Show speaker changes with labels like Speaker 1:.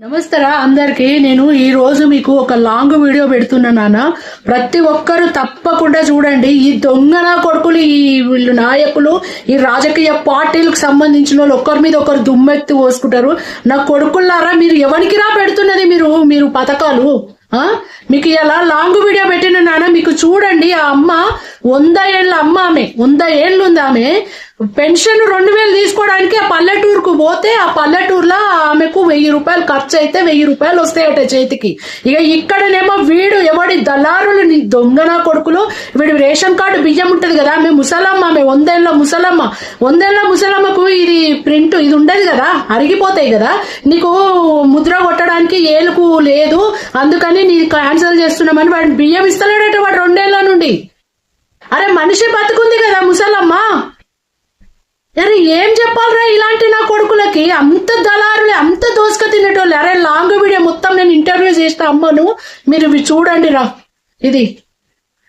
Speaker 1: నమస్తరా అందరికి. నేను ఈ రోజు మీకు ఒక లాంగ్ వీడియో పెడుతున్నా నాన్న. ప్రతి ఒక్కరు తప్పకుండా చూడండి. ఈ దొంగన కొడుకులు ఈ వీళ్ళు నాయకులు ఈ రాజకీయ పార్టీలకు సంబంధించిన వాళ్ళు ఒకరి మీద ఒకరు దుమ్మెత్తి పోసుకుంటారు. నా కొడుకులారా మీరు ఎవరికి రా పెడుతున్నది మీరు మీరు పథకాలు? మీకు ఇలా లాంగ్ వీడియో పెట్టిన నాన్న మీకు చూడండి ఆ అమ్మ వంద ఏళ్ళ అమ్మ ఆమె వంద ఏళ్ళు ఉంది ఆమె. పెన్షన్ రెండు వేలు తీసుకోవడానికి ఆ పల్లెటూరుకు పోతే ఆ పల్లెటూరులో ఆమెకు వెయ్యి రూపాయలు ఖర్చు అయితే వెయ్యి రూపాయలు వస్తాయట చేతికి. ఇక ఇక్కడనేమో వీడు ఎవడి దళారులు నీ దొంగన కొడుకులు? వీడు రేషన్ కార్డు బియ్యం ఉంటుంది కదా ఆమె ముసలమ్మ ఆమె వందేళ్ళ ముసలమ్మ. వందేళ్ళ ముసలమ్మకు ఇది ప్రింట్ ఇది ఉండదు కదా అరిగిపోతాయి కదా. నీకు ముద్ర కొట్టడానికి ఏలుకు లేదు అందుకని నీ క్యాన్సిల్ చేస్తున్నామని వాడు బియ్యం ఇస్తలేడట వాడు రెండేళ్ళ నుండి. అరే మనిషి బతుకుంది కదా ముసలమ్మ. అరే ఏం చెప్పాలరా ఇలాంటి నా కొడుకులకి? అంత దళారులు అంత దోసుక తినేటోళ్ళు? అరే లాంగ్ వీడియో మొత్తం నేను ఇంటర్వ్యూ చేసిన అమ్మను మీరు ఇవి చూడండి రా ఇది.